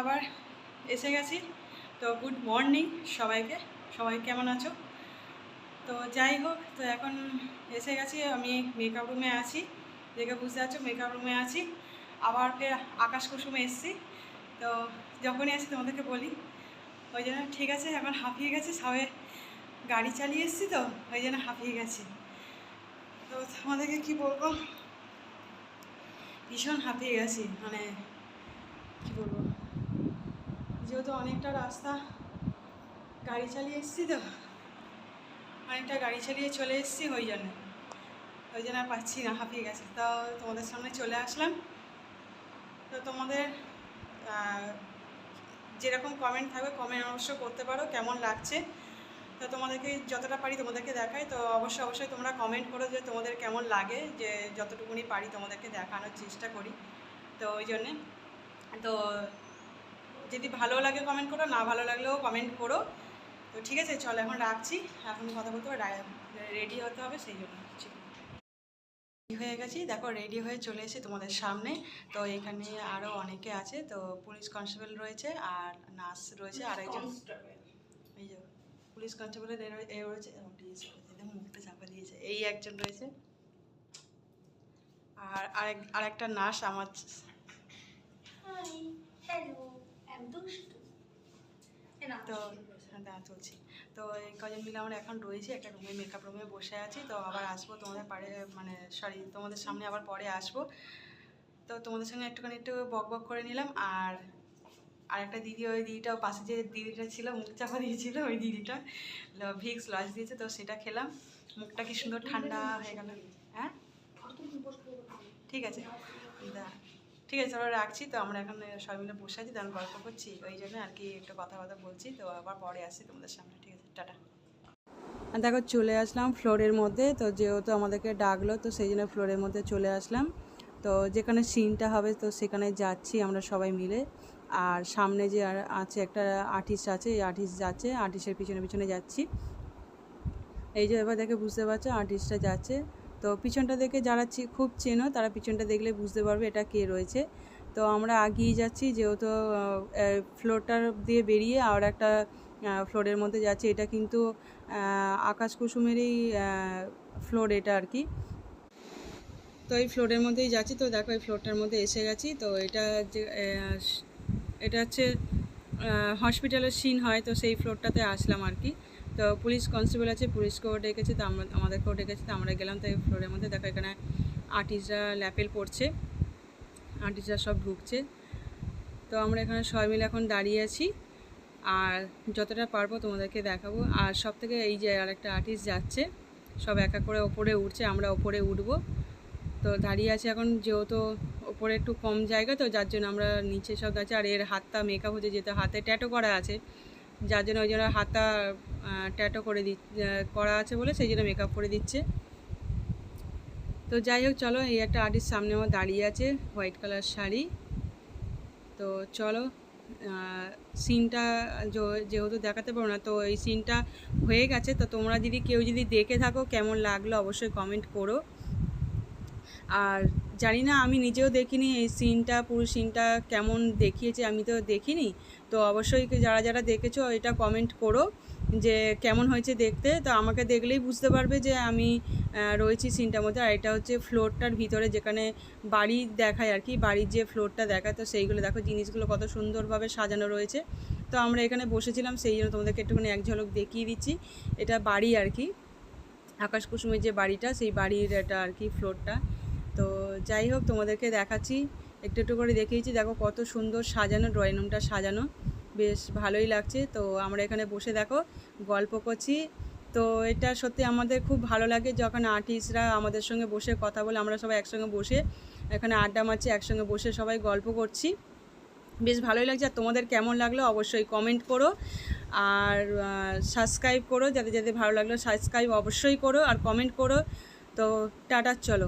আবার এসে গেছি। তো গুড মর্নিং সবাইকে। সবাই কেমন আছো? তো যাই হোক, তো এখন এসে গেছি, আমি মেকআপ রুমে আছি। দেখে বুঝতে পারছ মেকআপ রুমে আছি। আবার ফের আকাশ কুসুমে এসেছি। তো যখনই আসি তোমাদেরকে বলি। ওই জন্য ঠিক আছে, এখন হাঁপিয়ে গেছি, সবে গাড়ি চালিয়ে এসেছি তো, ওই জন্য হাঁপিয়ে গেছি। তো তোমাদেরকে কি বলব? ভীষণ হাঁপিয়ে গেছি মানে কি বলব? যেহেতু অনেকটা রাস্তা গাড়ি চালিয়ে এসেছি তো, অনেকটা গাড়ি চালিয়ে চলে এসেছি ওই জন্য। ওই জন্য আর পাচ্ছি না, হাঁপিয়ে গেছে। তো তোমাদের সামনে চলে আসলাম। তো তোমাদের যেরকম কমেন্ট থাকবে কমেন্ট অবশ্য করতে পারো, কেমন লাগছে। তো তোমাদেরকে যতটা পারি তোমাদেরকে দেখাই। তো অবশ্যই অবশ্যই তোমরা কমেন্ট করো যে তোমাদের কেমন লাগে, যে যতটুকুনি পারি তোমাদেরকে দেখানোর চেষ্টা করি। তো ওই জন্যে। তো যদি ভালো লাগে কমেন্ট করো না ভালো লাগলেও কমেন্ট করো। তো ঠিক আছে চলো এখন রাখছি। এখন কথা বলতে হবে রেডি হতে হবে সেই জন্য রেডি হয়ে গেছি। দেখো রেডি হয়ে চলে এসেছি তোমাদের সামনে। তো এখানে আরও অনেকে আছে তো পুলিশ কনস্টেবল রয়েছে আর নার্স রয়েছে আর একজন এই যে পুলিশ কনস্টেবলের এ রয়েছে। মুখটা চাপা দিয়েছে। এই একজন রয়েছে। আর আরেক আরেকটা নার্স আমার হ্যালো তো দাঁড়া চলছি। তো এই কজন মিলে আমরা এখন রয়েছি, একটা রুমে মেকআপ রুমে বসে আছি। তো আবার আসব তোমাদের পারে মানে সরি তোমাদের সামনে আবার পরে আসব। তো তোমাদের সঙ্গে একটুখানি একটু বক বক করে নিলাম। আর আর একটা দিদি, ওই দিদিটাও পাশে যে দিদিটা ছিল, মুখ চাপা দিয়েছিল, ওই দিদিটা ভিক্স লজ দিয়েছে, তো সেটা খেলাম। মুখটা কি সুন্দর, ঠান্ডা হয়ে গেল। হ্যাঁ? ঠিক আছে। দা ঠিক আছে চলো রাখছি। তো আমরা এখন সবাই মিলে বসে আছি তখন গল্প করছি। ওই জন্য আর কি একটু কথা কথা বলছি। তো আবার পরে আসছি তোমাদের সামনে, ঠিক আছে? টাটা। দেখো, চলে আসলাম ফ্লোরের মধ্যে। তো যেহেতু আমাদেরকে ডাকলো, তো সেই জন্য ফ্লোরের মধ্যে চলে আসলাম। তো যেখানে সিনটা হবে, তো সেখানে যাচ্ছি আমরা সবাই মিলে। আর সামনে যে আছে একটা আর্টিস্ট আছে, এই আর্টিস্ট যাচ্ছে, আর্টিস্টের পিছনে পিছনে যাচ্ছি। এই যে এবার দেখে বুঝতে পারছ, আর্টিস্টটা যাচ্ছে। তো পিছনটা দেখে যারা খুব চেনো, তারা পিছনটা দেখলে বুঝতে পারবে এটা কে রয়েছে। তো আমরা আগিয়ে যাচ্ছি, যেহেতু ফ্লোরটার দিয়ে বেরিয়ে আর একটা ফ্লোরের মধ্যে যাচ্ছে। এটা কিন্তু আকাশ কুসুমেরই ফ্লোর এটা আর কি। তো এই ফ্লোরের মধ্যেই যাচ্ছি। তো দেখো এই ফ্লোরটার মধ্যে এসে গেছি। তো এটা যে এটা হচ্ছে হসপিটালের সিন হয়। তো সেই ফ্লোরটাতে আসলাম আর কি। তো পুলিশ কনস্টেবল আছে পুলিশকেও ডেকেছে, তো আমরা আমাদেরকেও ডেকেছে, তো আমরা গেলাম, তাই ফ্লোরের মধ্যে। দেখো, এখানে আর্টিস্টরা ল্যাপেল পড়ছে আর্টিস্টরা সব ঢুকছে। তো আমরা এখানে সবাই মিলে এখন দাঁড়িয়ে আছি, আর যতটা পারব তোমাদেরকে দেখাবো। আর সব থেকে এই যে আরেকটা আর্টিস্ট যাচ্ছে, সব একা করে ওপরে উঠছে, আমরা ওপরে উঠবো। তো দাঁড়িয়ে আছে এখন, যেহেতু ওপরে একটু কম জায়গা, তো যার জন্য আমরা নিচে সব যাচ্ছি আর এর হাতটা মেকআপ হচ্ছে যেহেতু হাতে ট্যাটো করা আছে। যার জন্য ওই জন্য হাতা ট্যাটো করে দি করা আছে বলে সেই জন্য মেকআপ করে দিচ্ছে। তো যাই হোক, চলো এই একটা আর্টিস্ট সামনে আমার দাঁড়িয়ে আছে হোয়াইট কালার শাড়ি। তো চলো সিনটা যেহেতু দেখাতে পারো না, তো এই সিনটা হয়ে গেছে। তো তোমরা যদি কেউ যদি দেখে থাকো কেমন লাগল, অবশ্যই কমেন্ট করো। আর জানি না, আমি নিজেও দেখিনি এই সিনটা পুরো সিনটা কেমন দেখিয়েছে, আমি তো দেখিনি। তো অবশ্যই যারা যারা দেখেছ, এটা কমেন্ট করো যে কেমন হয়েছে দেখতে। তো আমাকে দেখলেই বুঝতে পারবে যে আমি রয়েছি সিনটার মধ্যে। আর এটা হচ্ছে ফ্লোরটার ভিতরে যেখানে বাড়ি দেখায় আর কি, বাড়ির যে ফ্লোরটা দেখায়, তো সেইগুলো দেখো, জিনিসগুলো কত সুন্দরভাবে সাজানো রয়েছে। তো আমরা এখানে বসেছিলাম, সেই জন্য তোমাদেরকে একটুখানি এক ঝলক দেখিয়ে দিচ্ছি। এটা বাড়ি আর কি। আকাশ কুসুমের যে বাড়িটা, সেই বাড়ির এটা আর কি ফ্লোরটা তো যাই হোক, তোমাদেরকে দেখাচ্ছি। একটু একটু করে দেখিয়েছি। দেখো কত সুন্দর সাজানো ড্রয়িং রুমটা সাজানো। বেশ ভালোই লাগছে। তো আমরা এখানে বসে দেখো, গল্প করছি। তো এটা সত্যি আমাদের খুব ভালো লাগে যখন আর্টিস্টরা আমাদের সঙ্গে বসে কথা বলে, আমরা সবাই একসঙ্গে বসে এখানে আড্ডা মারছি, একসঙ্গে বসে সবাই গল্প করছি। বেশ ভালোই লাগছে। আর তোমাদের কেমন লাগল অবশ্যই কমেন্ট করো। আর সাবস্ক্রাইব করো যাদের যাদের ভালো লাগল সাবস্ক্রাইব অবশ্যই করো আর কমেন্ট করো। তো টাটা, চলো।